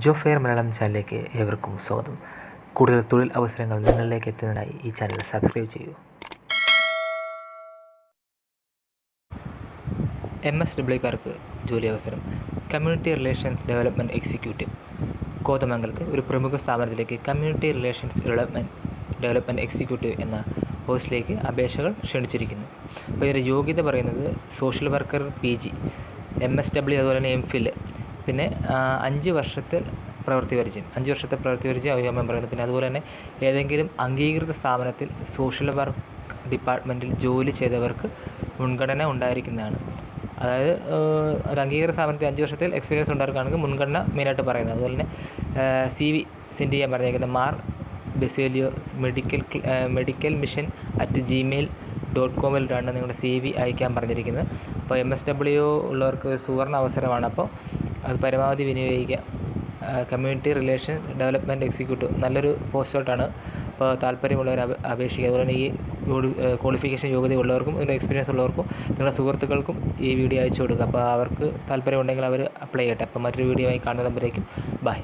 ജോ fair Malayalam ചാനലിലേക്ക് ഏവർക്കും സ്വാഗതം. കൂടുതൽ തൊഴിൽ അവസരങ്ങൾ നിങ്ങളിലേക്ക് എത്തുന്നതിനായി ഈ ചാനൽ സബ്സ്ക്രൈബ് ചെയ്യൂ. എം എസ് ഡബ്ല്യുക്കാർക്ക് ജോലി അവസരം. Community relations development executive. കോതമംഗലത്തെ ഒരു പ്രമുഖ സ്ഥാപനത്തിലേക്ക് community relations development development executive എന്ന പോസ്റ്റിലേക്ക് അപേക്ഷകൾ ക്ഷണിച്ചിരിക്കുന്നു. അപ്പോൾ ഇതിന്റെ യോഗ്യത പറയുന്നത് social worker P G M S W അതുപോലെ തന്നെ എം ഫിൽ. പിന്നെ അഞ്ച് വർഷത്തിൽ പ്രവൃത്തി പരിചയം അഞ്ച് വർഷത്തെ പ്രവൃത്തി പരിചയം ഔയോ മെമ്പർ ആയിരുന്നു പിന്നെ അതുപോലെ തന്നെ ഏതെങ്കിലും അംഗീകൃത സ്ഥാപനത്തിൽ സോഷ്യൽ വർക്ക് ഡിപ്പാർട്ട്മെന്റിൽ ജോലി ചെയ്തവർക്ക് മുൻഗണന ഉണ്ടായിരിക്കുന്നതാണ്. അതായത് ഒരു അംഗീകൃത സ്ഥാപനത്തിൽ അഞ്ച് വർഷത്തിൽ എക്സ്പീരിയൻസ് ഉണ്ടായിരിക്കുകയാണെങ്കിൽ മുൻഗണന മെയിനായിട്ട് പറയുന്നത്. അതുപോലെ തന്നെ സി വി സെൻഡ് ചെയ്യാൻ പറഞ്ഞിരിക്കുന്നത് Mar Baselios medical medical mission at Gmail dot കോമിലാണ് നിങ്ങളുടെ സി വി അയക്കാൻ പറഞ്ഞിരിക്കുന്നത്. അപ്പോൾ എം എസ് ഡബ്ല്യു ഉള്ളവർക്ക് സുവർണ അവസരമാണ്. അപ്പോൾ അത് പരമാവധി വിനിയോഗിക്കുക. കമ്മ്യൂണിറ്റി റിലേഷൻ ഡെവലപ്മെന്റ് എക്സിക്യൂട്ടീവ് നല്ലൊരു പോസ്റ്റായിട്ടാണ് അപ്പോൾ താല്പര്യമുള്ളവർ അപ- അപേക്ഷിക്കുക. അതുപോലെ ഈ ക്വാളിഫിക്കേഷൻ യോഗ്യതയുള്ളവർക്കും ഇതിന്റെ എക്സ്പീരിയൻസ് ഉള്ളവർക്കും നിങ്ങളുടെ സുഹൃത്തുക്കൾക്കും ഈ വീഡിയോ അയച്ചു കൊടുക്കുക. അപ്പോൾ അവർക്ക് താല്പര്യമുണ്ടെങ്കിൽ അവർ അപ്ലൈ ചെയ്യട്ടെ. അപ്പോൾ മറ്റൊരു വീഡിയോ ആയി കാണുന്നതുമ്പോഴേക്കും ബൈ